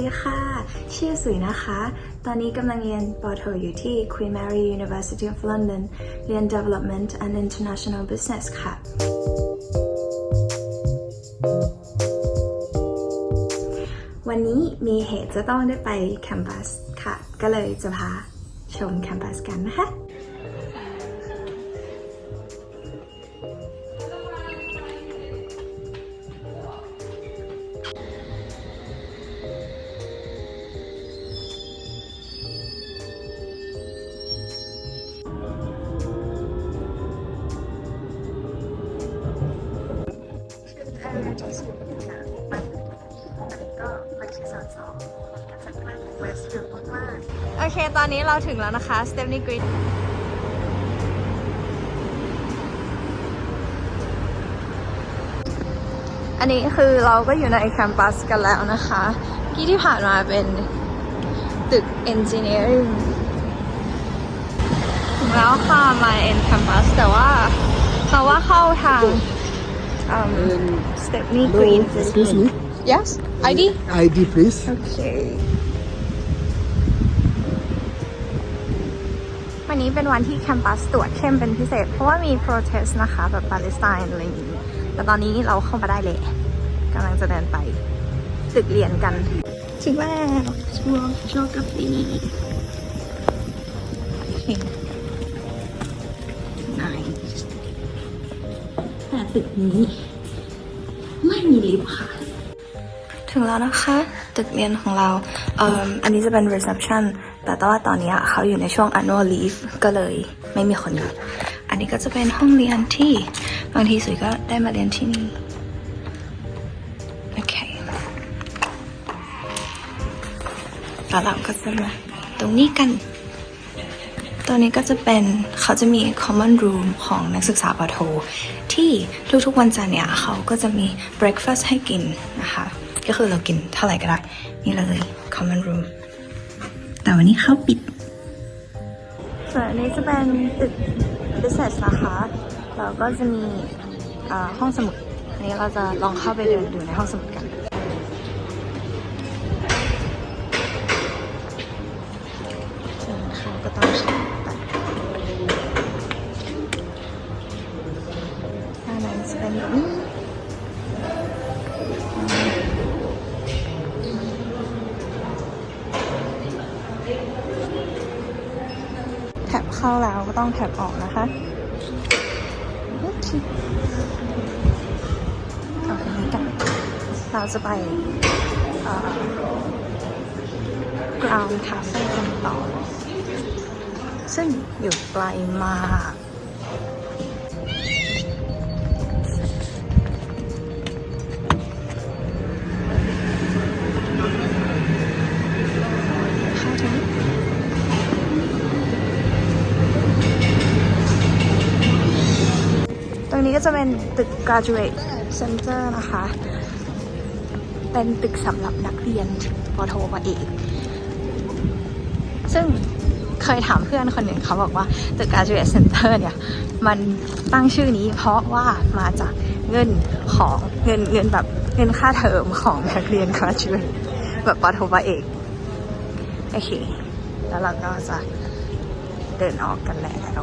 ดีค่ะ ชื่อสุยนะคะ ตอนนี้กำลังเรียนปอโทอยู่ที่ Queen Mary University of London เรียน Development and International Business ค่ะ วันนี้มีเหตุจะต้องได้ไปแคมปัสค่ะ ก็เลยจะพาชมแคมปัสกันนะคะ โอเค ตอนนี้เราถึงแล้วนะคะ s t e p n e y Green อันนี้คือเราก็อยู่ในแคมปัสกันแล้วนะคะกี้ที่ผ่านมาเป็นตึก Engineering ถึงแล้วค่ะมา End Campus แต่ว่าเราว่าเข้าทาง um, Stepney Green excuse me. Yes ID ID, please. โอเควันนี้เป็นวันที่แคมปัสตรวจเข้มเป็นพิเศษ เพราะว่ามี protest นะคะ แบบปาเลสไตน์อะไรอย่างนี้แต่ตอนนี้เราเข้ามาได้เลยกำลังจะเดินไปตึกเรียนกัน ถึงแล้วช่วง geography โอเค nice แต่ตึกนี้ไม่มีลิฟต์ค่ะ ถึงแล้วนะคะ ตึกเรียนของเราเอ่ออันนี้จะเป็น reception แต่ว่าตอนนี้เขาอยู่ในช่วง annual leave ก็เลยไม่มีคนอยู่ อันนี้ก็จะเป็นห้องเรียนที่บางทีสุยก็ได้มาเรียนที่นี่ โอเคแล้วเราก็จะมาตรงนี้กันตัวนี้ก็จะเป็นเขาจะมี common room ของนักศึกษาปโท ที่ทุกๆวันจันทร์เนี่ยเขาก็จะมี breakfast ให้กินนะคะ ก็คือเรากินเท่าไหร่ก็ได้ นี่เลย common room แต่วันนี้เขาปิด ส่วนอันนี้จะเป็นตึก business นะคะเราก็จะมีอ่อห้องสมุด อันนี้เราจะลองเข้าไปเดินดูในห้องสมุดกัน เข้าแล้วก็ต้องแท็บออกนะคะโอเคเอาไปนี้กันเราจะไปกราวน์คาเฟ่กันต่อ ซึ่งอยู่ไกลมาก ก็จะเป็นตึก graduate center นะคะ เป็นตึกสำหรับนักเรียนปโทมาเอก ซึ่งเคยถามเพื่อนคนหนึ่งเขาบอกว่าตึก graduate center เนี่ย มันตั้งชื่อนี้เพราะว่ามาจากเงินของเงินเงินแบบเงินค่าเทอมของนักเรียน graduate แบบปโทปเอก โอเค แล้วเราก็จะเดินออกกันแล้ว